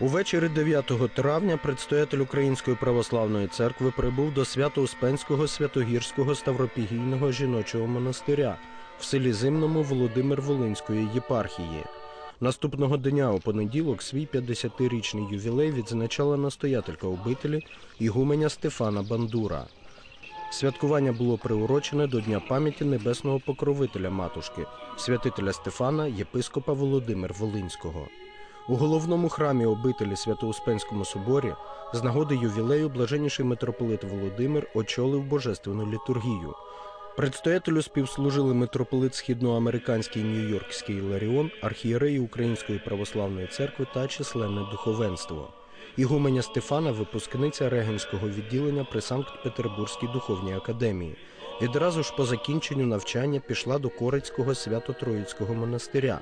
Увечері 9 травня предстоятель Української православної церкви прибув до Свято-Успенського Святогірського Ставропігійного жіночого монастиря в селі Зимному Володимир Волинської єпархії. Наступного дня у понеділок свій 50-річний ювілей відзначала настоятелька обителі Ігуменя Стефана Бандура. Святкування було приурочене до Дня пам'яті небесного покровителя матушки, святителя Стефана, єпископа Володимир Волинського. У головному храмі обителі Свято-Успенському соборі з нагоди ювілею блаженніший митрополит Володимир очолив божественну літургію. Предстоятелю співслужили митрополит східноамериканський Нью-Йоркський Іларіон, архієреї Української православної церкви та численне духовенство. Ігуменя Стефана, випускниця регенського відділення при Санкт-Петербурзькій духовній академії. Відразу ж по закінченню навчання пішла до Корицького свято-Троїцького монастиря.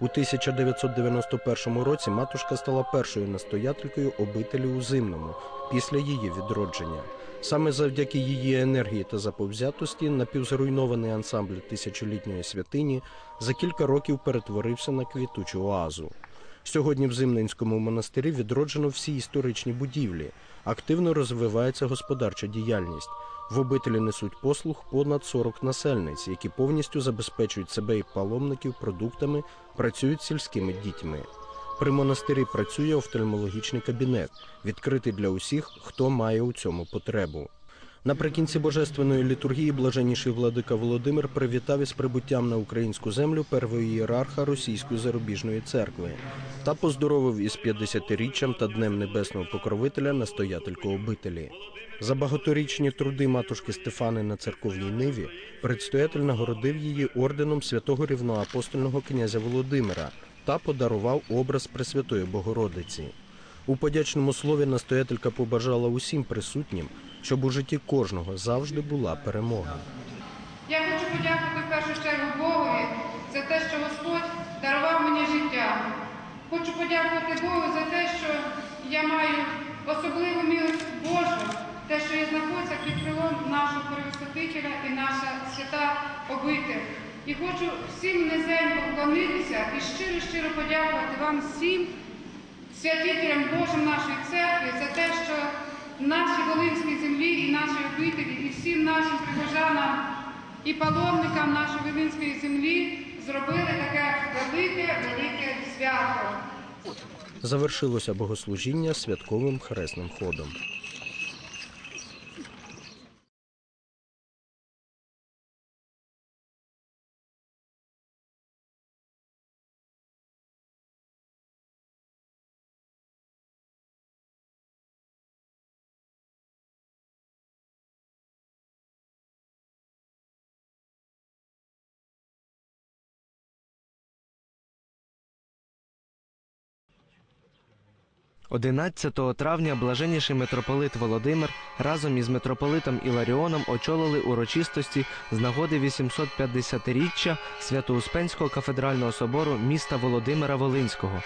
У 1991 році матушка стала першою настоятелькою обителі у Зимному після її відродження. Саме завдяки її енергії та заповзятості напівзруйнований ансамбль тисячолітньої святині за кілька років перетворився на квітучу оазу. Сьогодні в Зимненському монастирі відроджено всі історичні будівлі. Активно розвивається господарча діяльність. В обителі несуть послуг понад 40 насельниць, які повністю забезпечують себе і паломників продуктами, працюють сільськими дітьми. При монастирі працює офтальмологічний кабінет, відкритий для усіх, хто має у цьому потребу. Наприкінці божественної літургії блаженніший владика Володимир привітав із прибуттям на українську землю первого ієрарха Російської зарубіжної церкви та поздоровив із 50-річчям та Днем Небесного Покровителя настоятельку обителі. За багаторічні труди матушки Стефани на церковній ниві предстоятель нагородив її орденом святого рівноапостольного князя Володимира та подарував образ Пресвятої Богородиці. У подячному слові настоятелька побажала усім присутнім, щоб у житті кожного завжди була перемога. Я хочу подякувати в першу чергу Богові за те, що Господь дарував мені життя. Хочу подякувати Богу за те, що я маю особливу милость Божу, те, що я знаходжуся під крилом нашого Превосвятителя і наша свята обитель. І хочу всім низенько вклонитися і щиро-щиро подякувати вам всім, святителям Божим нашої церкви, за те, що нашій Волинській землі і нашій обителі, і всім нашим прихожанам і паломникам нашої Волинської землі зробили таке велике, велике свято. Завершилося богослужіння святковим хресним ходом. – 11 травня блаженніший митрополит Володимир разом із митрополитом Іларіоном очолили урочистості з нагоди 850-річчя Свято-Успенського кафедрального собору міста Володимира Волинського.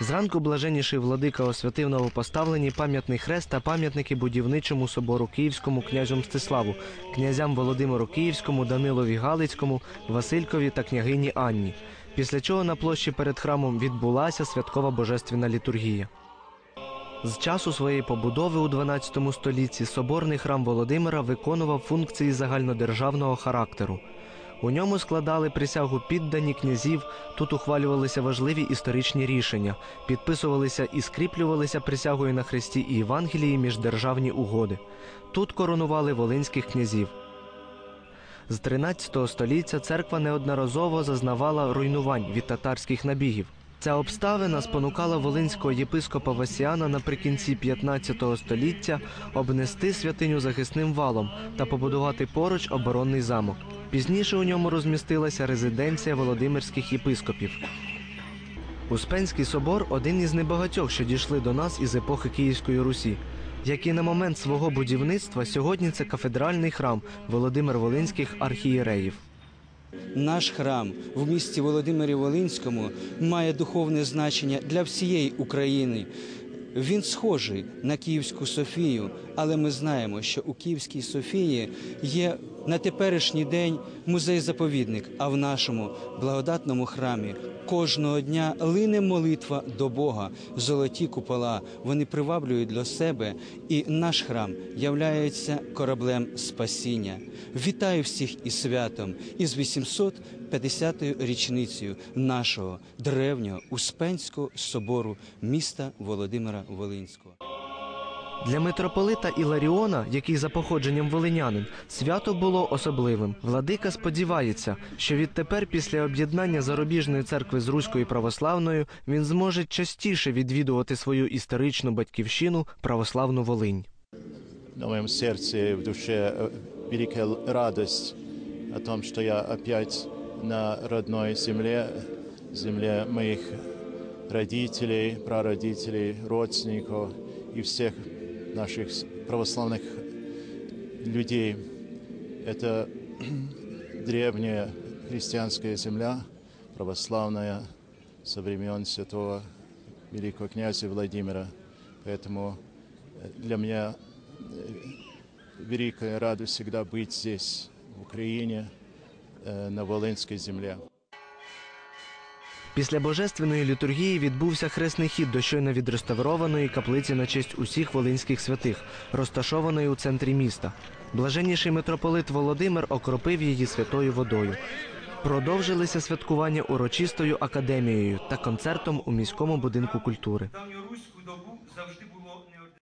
Зранку блаженніший владика освятив новопоставлені пам'ятний хрест та пам'ятники будівничому собору Київському князю Мстиславу, князям Володимиру Київському, Данилові Галицькому, Василькові та княгині Анні. Після чого на площі перед храмом відбулася святкова божественна літургія. З часу своєї побудови у 12 столітті соборний храм Володимира виконував функції загальнодержавного характеру. У ньому складали присягу піддані князів, тут ухвалювалися важливі історичні рішення, підписувалися і скріплювалися присягою на хресті і Євангелії міждержавні угоди. Тут коронували волинських князів. З 13 століття церква неодноразово зазнавала руйнувань від татарських набігів. Ця обставина спонукала волинського єпископа Васіана наприкінці 15 століття обнести святиню захисним валом та побудувати поруч оборонний замок. Пізніше у ньому розмістилася резиденція володимирських єпископів. Успенський собор один із небагатьох, що дійшли до нас із епохи Київської Русі. Як і на момент свого будівництва, сьогодні це кафедральний храм Володимир Волинських архієреїв. Наш храм в місті Володимирі Волинському має духовне значення для всієї України. Він схожий на Київську Софію, але ми знаємо, що у Київській Софії є на теперішній день музей-заповідник, а в нашому благодатному храмі Кожного дня лине молитва до Бога, золоті купола. Вони приваблюють до себе, і наш храм являється кораблем спасіння. Вітаю всіх із святом, із 850-ю річницею нашого древнього Успенського собору міста Володимира Волинського. Для митрополита Іларіона, який за походженням волинянин, свято було особливим. Владика сподівається, що відтепер, після об'єднання зарубіжної церкви з Руською православною, він зможе частіше відвідувати свою історичну батьківщину православну Волинь. на моем сердце, в душе э, великая радость о том, что я опять на родной земле, земле моих родителей, прародителей, родственников и всех наших православных людей. Это древняя христианская земля, православная, со времен святого великого князя Владимира. Поэтому э, для меня великая радость всегда быть здесь, в Украине, э, на Волынской земле. Після божественної літургії відбувся хресний хід до щойно відреставрованої каплиці на честь усіх волинських святих, розташованої у центрі міста. Блаженніший митрополит Володимир окропив її святою водою. Продовжилися святкування урочистою академією та концертом у міському будинку культури.